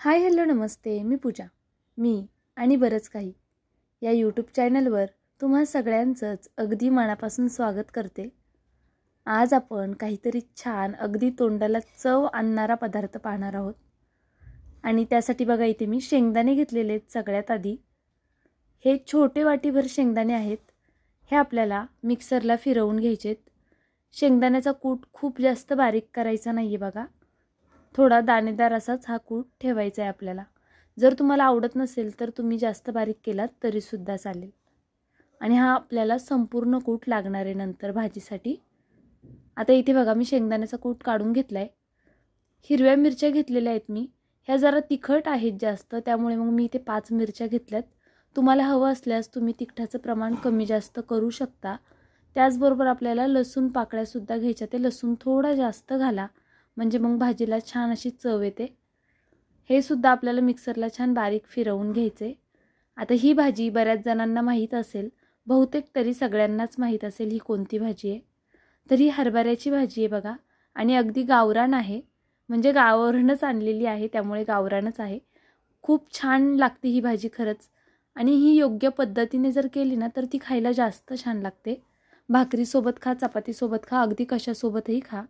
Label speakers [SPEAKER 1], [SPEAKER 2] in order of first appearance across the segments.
[SPEAKER 1] Hi hello नमस्ते मी पूजा मी आणि बरंच काही. या यूट्यूब चॅनलवर तुम्हा सगळ्यांचंच अगदी मनापासून स्वागत करते. आज आपण काहीतरी छान अगदी तोंडाला चव आणणारा पदार्थ पाहणार आहोत. आणि त्यासाठी बघा इथे मी शेंगदाणे घेतलेले आहेत सगळ्यात आधी. हे छोटे वाटीभर शेंगदाणे आहेत. हे आपल्याला मिक्सरला फिरवून घ्यायचे आहेत शेंगदाण्याचा कूट खूप जास्त बारीक करायचा नाही आहे बघा. थोडा दाणेदार असाच हा कूट ठेवायचा आहे आपल्याला. जर तुम्हाला आवडत नसेल तर तुम्ही जास्त बारीक केलात तरीसुद्धा चालेल. आणि हा आपल्याला संपूर्ण कूट लागणार आहे नंतर भाजीसाठी. आता इथे बघा मी शेंगदाण्याचा कूट काढून घेतला आहे हिरव्या मिरच्या घेतलेल्या आहेत मी. ह्या जरा तिखट आहेत जास्त त्यामुळे मग मी इथे पाच मिरच्या घेतल्यात. तुम्हाला हवं असल्यास तुम्ही तिखटाचं प्रमाण कमी जास्त करू शकता. त्याचबरोबर आपल्याला लसूण पाकळ्यासुद्धा घ्यायच्या ते लसूण थोडा जास्त घाला. म्हणजे मग भाजीला छान अशी चव येते. हे सुद्धा आपल्याला मिक्सरला छान बारीक फिरवून घ्यायचे. आता ही भाजी बऱ्याच जणांना माहीत असेल बहुतेक तरी सगळ्यांनाच माहीत असेल ही कोणती भाजी आहे. तर ही हरभऱ्याची भाजी आहे बघा आणि अगदी गावरान आहे. म्हणजे गावावरूनच आणलेली आहे त्यामुळे गावरानच आहे. खूप छान लागते ही भाजी खरंच. आणि ही योग्य पद्धतीने जर केली ना तर ती खायला जास्त छान लागते. भाकरीसोबत खा चपातीसोबत खा अगदी कशासोबतही खा.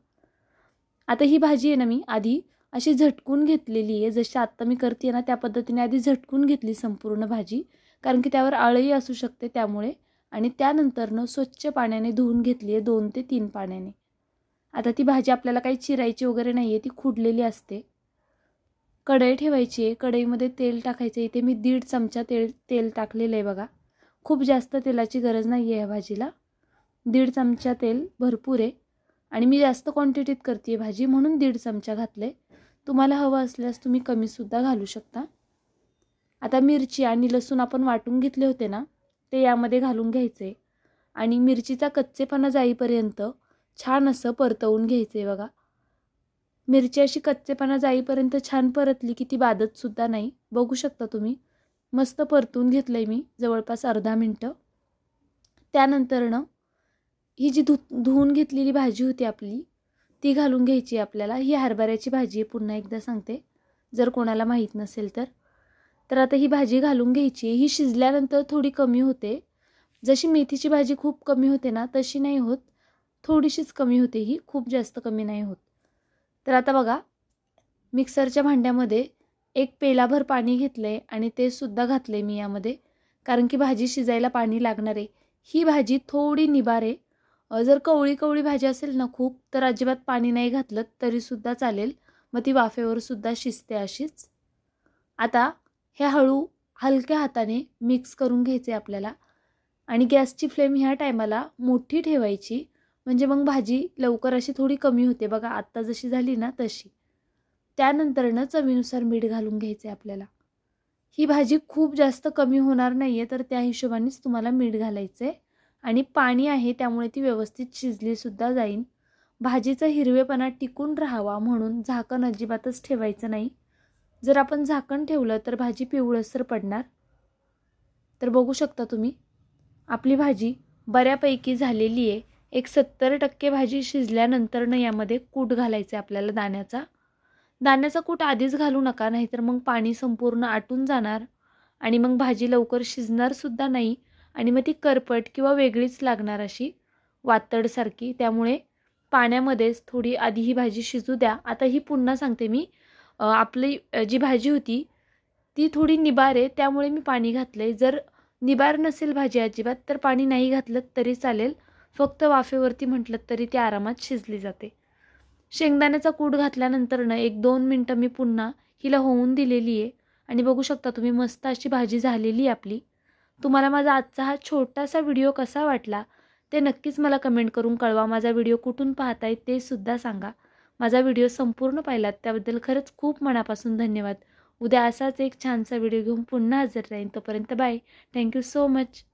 [SPEAKER 1] आता ही भाजी आहे ना मी आधी अशी झटकून घेतलेली आहे. जशी आत्ता मी करते ना त्या पद्धतीने आधी झटकून घेतली संपूर्ण भाजी. कारण की त्यावर आळही असू शकते त्यामुळे. आणि त्यानंतरनं स्वच्छ पाण्याने धुवून घेतली आहे दोन ते तीन पाण्याने. आता ती भाजी आपल्याला काही चिरायची वगैरे नाही आहे ती खुडलेली असते. कढई ठेवायची आहे. कढईमध्ये तेल टाकायचं इथे मी दीड चमचा तेल तेल टाकलेलं आहे बघा. खूप जास्त तेलाची गरज नाही आहे ह्या भाजीला. दीड चमचा तेल भरपूर आहे. आणि मी जास्त क्वांटिटीत करते भाजी म्हणून दीड चमचा घातले तुम्हाला हवं असल्यास तुम्ही कमीसुद्धा घालू शकता. आता मिरची आणि लसूण आपण वाटून घेतले होते ना ते यामध्ये घालून घ्यायचे आणि मिरचीचा कच्चेपणा जाईपर्यंत छान असं परतवून घ्यायचं आहे बघा. मिरची अशी कच्चेपणा जाईपर्यंत छान परतली की ती बादतसुद्धा नाही. बघू शकता तुम्ही. मस्त परतून घेतलं आहे मी जवळपास अर्धा मिनटं. त्यानंतरनं ही जी धु धुवून घेतलेली भाजी होती आपली ती घालून घ्यायची आपल्याला. ही हरभऱ्याची भाजी आहे पुन्हा एकदा सांगते. जर कोणाला माहीत नसेल तर. तर आता ही भाजी घालून घ्यायची ही शिजल्यानंतर थोडी कमी होते. जशी मेथीची भाजी खूप कमी होते ना तशी नाही होत. थोडीशीच कमी होते ही. खूप जास्त कमी नाही होत. तर आता बघा मिक्सरच्या भांड्यामध्ये एक पेलाभर पाणी घेतलं आहे आणि ते सुद्धा घातलं आहे मी यामध्ये. कारण की भाजी शिजायला पाणी लागणार आहे. ही भाजी थोडी निबार आहे. जर कवळी कवळी भाजी असेल ना खूप तर अजिबात पाणी नाही घातलं तरीसुद्धा चालेल. मग ती वाफेवर सुद्धा शिजते अशीच. आता हे हळू हलक्या हाताने मिक्स करून घ्यायचे आपल्याला. आणि गॅसची फ्लेम ह्या टायमाला मोठी ठेवायची. म्हणजे मग भाजी लवकर अशी थोडी कमी होते. बघा आत्ता जशी झाली ना तशी. त्यानंतरनं चवीनुसार मीठ घालून घ्यायचे आपल्याला. ही भाजी खूप जास्त कमी होणार नाही आहे तर त्या हिशोबानेच तुम्हाला मीठ घालायचं आहे आणि पाणी आहे त्यामुळे ती व्यवस्थित शिजलीसुद्धा जाईल भाजीचा हिरवेपणा टिकून राहावा म्हणून झाकण अजिबातच ठेवायचं नाही. जर आपण झाकण ठेवलं तर भाजी पिवळसर पडणार. तर बघू शकता तुम्ही आपली भाजी बऱ्यापैकी झालेली आहे. एक सत्तर टक्के भाजी शिजल्यानंतरनं यामध्ये कूट घालायचं आहे आपल्याला दाण्याचा. दाण्याचा कूट आधीच घालू नका नाहीतर मग पाणी संपूर्ण आटून जाणार आणि मग भाजी लवकर शिजणारसुद्धा नाही. आणि मग ती करपट किंवा वेगळीच लागणार अशी वातडसारखी त्यामुळे पाण्यामध्येच थोडी आधी ही भाजी शिजू द्या. आता ही पुन्हा सांगते मी. आपली जी भाजी होती ती थोडी निबार आहे. त्यामुळे मी पाणी घातलं आहे जर निबार नसेल भाजी अजिबात तर पाणी नाही घातलं तरी चालेल. फक्त वाफेवरती म्हटलं तरी ती आरामात शिजली जाते. शेंगदाण्याचा कूट घातल्यानंतरनं एक दोन मिनटं मी पुन्हा हिला होऊन दिलेली आहे आणि बघू शकता तुम्ही मस्त अशी भाजी झालेली आपली. तुम्हाला माझा आजचा हा छोटासा व्हिडिओ कसा वाटला ते नक्कीच मला कमेंट करून कळवा. माझा व्हिडिओ कुठून पाहताय ते सुद्धा सांगा. माझा व्हिडिओ संपूर्ण पाहिलात त्याबद्दल खरंच खूप मनापासून धन्यवाद. उद्या असाच एक छानसा व्हिडिओ घेऊन पुन्हा हजर राहीन. तोपर्यंत बाय. Thank you so much